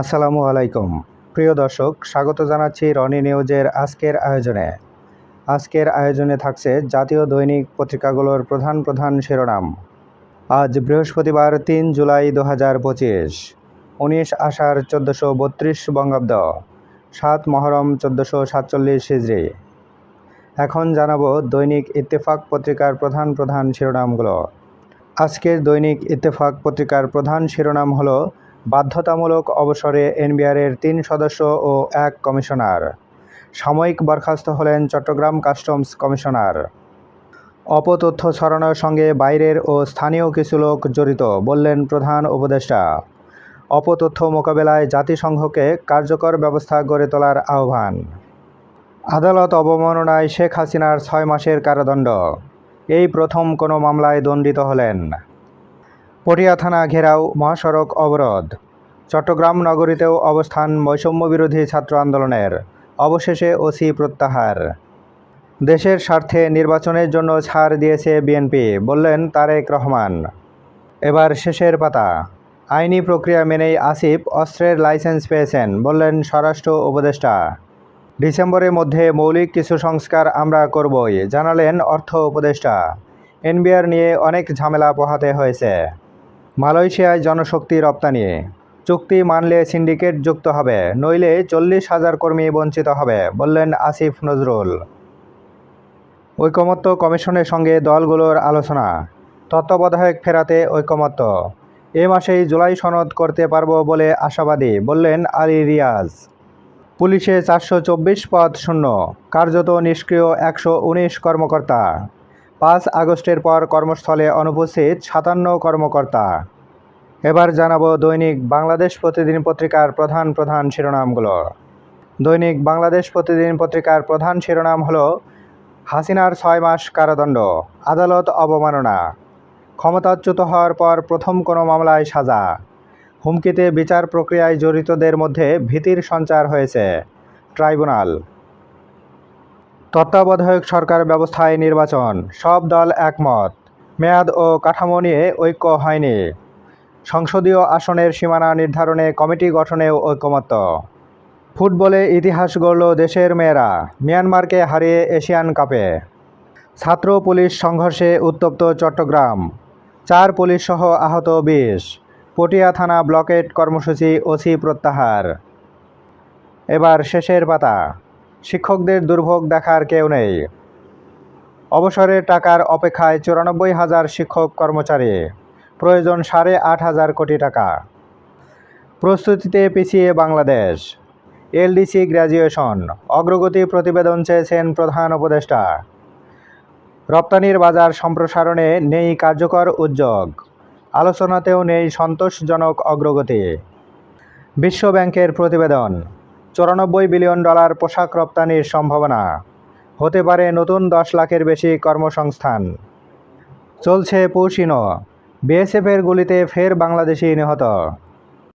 আসসালামু আলাইকুম। প্রিয় দর্শক, স্বাগত জানাচ্ছি রনি নিউজের আজকের আয়োজনে। আজকের আয়োজনে থাকছে জাতীয় দৈনিক পত্রিকাগুলোর প্রধান প্রধান শিরোনাম। আজ বৃহস্পতিবার তিন জুলাই দু হাজার পঁচিশ, উনিশ আষাঢ় চোদ্দোশো বত্রিশ বঙ্গাব্দ, সাত মহরম চোদ্দোশো সাতচল্লিশ হিজড়ি। এখন জানাব দৈনিক ইত্তেফাক পত্রিকার প্রধান প্রধান শিরোনামগুলো। আজকের দৈনিক ইত্তেফাক পত্রিকার প্রধান শিরোনাম হলো বাধ্যতামূলক অবসরে এনবিআরের তিন সদস্য ও এক কমিশনার। সাময়িক বরখাস্ত হলেন চট্টগ্রাম কাস্টমস কমিশনার। অপতথ্য ছড়ানোর সঙ্গে বাইরের ও স্থানীয় কিছু লোক জড়িত, বললেন প্রধান উপদেষ্টা। অপতথ্য মোকাবেলায় জাতিসংঘকে কার্যকর ব্যবস্থা গড়ে তোলার আহ্বান। আদালত অবমাননায় শেখ হাসিনার ছয় মাসের কারাদণ্ড। এই প্রথম কোনো মামলায় দণ্ডিত হলেন। পটিয়া থানা ঘেরাও মহাসড়ক অবরোধ। চট্টগ্রাম নগরীতেও অবস্থান বৈষম্যবিরোধী ছাত্র আন্দোলনের। অবশেষে ওসি প্রত্যাহার। দেশের স্বার্থে নির্বাচনের জন্য ছাড় দিয়েছে বিএনপি, বললেন তারেক রহমান। এবার শেষের পাতা। আইনি প্রক্রিয়া মেনেই আসিফ অস্ত্রের লাইসেন্স পেয়েছেন, বললেন স্বরাষ্ট্র উপদেষ্টা। ডিসেম্বরের মধ্যে মৌলিক কিছু সংস্কার আমরা করবই, জানালেন অর্থ উপদেষ্টা। এনবিআর নিয়ে অনেক ঝামেলা পোহাতে হয়েছে। মালয়েশিয়ায় জনশক্তি রপ্তানি। চুক্তি মানলে সিন্ডিকেট যুক্ত হবে, নইলে চল্লিশ হাজার কর্মী বঞ্চিত হবে, বললেন আসিফ নজরুল। ঐকমত্য কমিশনের সঙ্গে দলগুলোর আলোচনা, তত্ত্বাবধায়ক ফেরাতে ঐকমত্য। এ মাসেই জুলাই সনদ করতে পারব বলে আশাবাদী, বললেন আলী রিয়াজ। পুলিশে চারশো চব্বিশ পদ শূন্য, কার্যত নিষ্ক্রিয় একশো উনিশ কর্মকর্তা। পাঁচ আগস্টের পর কর্মস্থলে অনুপস্থিত সাতান্ন কর্মকর্তা। এবার জানাব দৈনিক বাংলাদেশ প্রতিদিন পত্রিকার প্রধান প্রধান শিরোনামগুলো। দৈনিক বাংলাদেশ প্রতিদিন পত্রিকার প্রধান শিরোনাম হলো, হাসিনার ছয় মাস কারাদণ্ড, আদালত অবমাননা। ক্ষমতাচ্যুত হওয়ার পর প্রথম কোনো মামলায় সাজা। হুমকিতে বিচার প্রক্রিয়ায় জড়িতদের মধ্যে ভীতির সঞ্চার হয়েছে। ট্রাইব্যুনাল তত্ত্বাবধায়ক সরকার ব্যবস্থায় নির্বাচন, সব দল একমত। মেয়াদ ও কাঠামো নিয়ে ঐক্য হয়নি। সংসদীয় আসনের সীমানা নির্ধারণে কমিটি গঠনেও ঐকমত্য। ফুটবলে ইতিহাস গড়ল দেশের মেয়েরা, মিয়ানমারকে হারিয়ে এশিয়ান কাপে। ছাত্র পুলিশ সংঘর্ষে উত্তপ্ত চট্টগ্রাম। চার পুলিশসহ আহত বিশ। পটিয়া থানা ব্লকেট কর্মসূচি ওসি প্রত্যাহার। এবার শেষের পাতা। শিক্ষকদের দুর্ভোগ দেখার কেউ নেই। অবসরের টাকার অপেক্ষায় চুরানব্বই হাজার শিক্ষক কর্মচারী, প্রয়োজন সাড়ে আট হাজার কোটি টাকা। প্রস্তুতিতে পিছিয়ে বাংলাদেশ। এলডিসি গ্র্যাজুয়েশন, অগ্রগতি প্রতিবেদন চেয়েছেন প্রধান উপদেষ্টা। রপ্তানির বাজার সম্প্রসারণে নেই কার্যকর উদ্যোগ। আলোচনাতেও নেই সন্তোষজনক অগ্রগতি। বিশ্বব্যাংকের প্রতিবেদন। চুরানব্বই বিলিয়ন ডলার পোশাক রপ্তানির সম্ভাবনা। হতে পারে নতুন দশ লাখের বেশি কর্মসংস্থান। চলছে পৌষিনো বিএসএফের গুলিতে ফের বাংলাদেশি নিহত।